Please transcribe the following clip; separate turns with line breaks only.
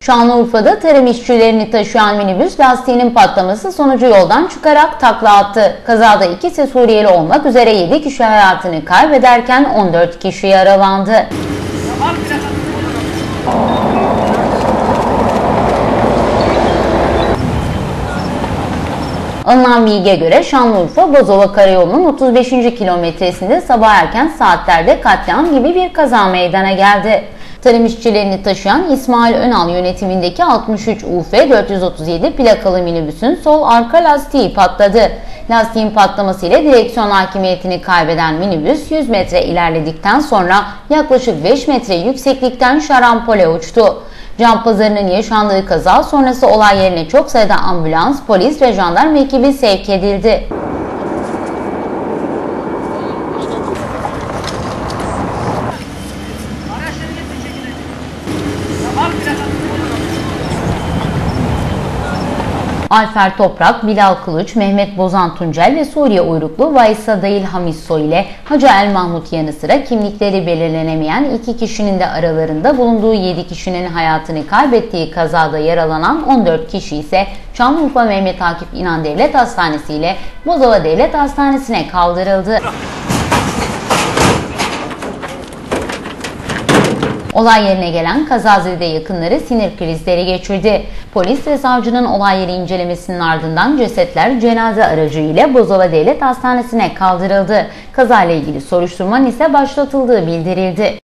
Şanlıurfa'da tarım işçilerini taşıyan minibüs lastiğinin patlaması sonucu yoldan çıkarak takla attı. Kazada ikisi Suriyeli olmak üzere 7 kişi hayatını kaybederken 14 kişi yaralandı. Alınan bilgiye göre Şanlıurfa Bozova Karayolu'nun 35. kilometresinde sabah erken saatlerde katliam gibi bir kaza meydana geldi. Tarım işçilerini taşıyan İsmail Önal yönetimindeki 63 UF 437 plakalı minibüsün sol arka lastiği patladı. Lastiğin patlamasıyla direksiyon hakimiyetini kaybeden minibüs 100 metre ilerledikten sonra yaklaşık 5 metre yükseklikten şarampole uçtu. Can pazarının yaşandığı kaza sonrası olay yerine çok sayıda ambulans, polis ve jandarma ekibi sevk edildi. Alfer Toprak, Bilal Kılıç, Mehmet Bozan Tuncel ve Suriye uyruklu Vaysa Dayıl Hamisso ile Hacı El Mahmut yanı sıra kimlikleri belirlenemeyen iki kişinin de aralarında bulunduğu 7 kişinin hayatını kaybettiği kazada yaralanan 14 kişi ise Şanlıurfa Mehmet Akif İnan Devlet Hastanesi ile Bozova Devlet Hastanesi'ne kaldırıldı. Olay yerine gelen kazazede yakınları sinir krizleri geçirdi. Polis ve savcının olay yeri incelemesinin ardından cesetler cenaze aracı ile Bozova Devlet Hastanesi'ne kaldırıldı. Kazayla ilgili soruşturmanın ise başlatıldığı bildirildi.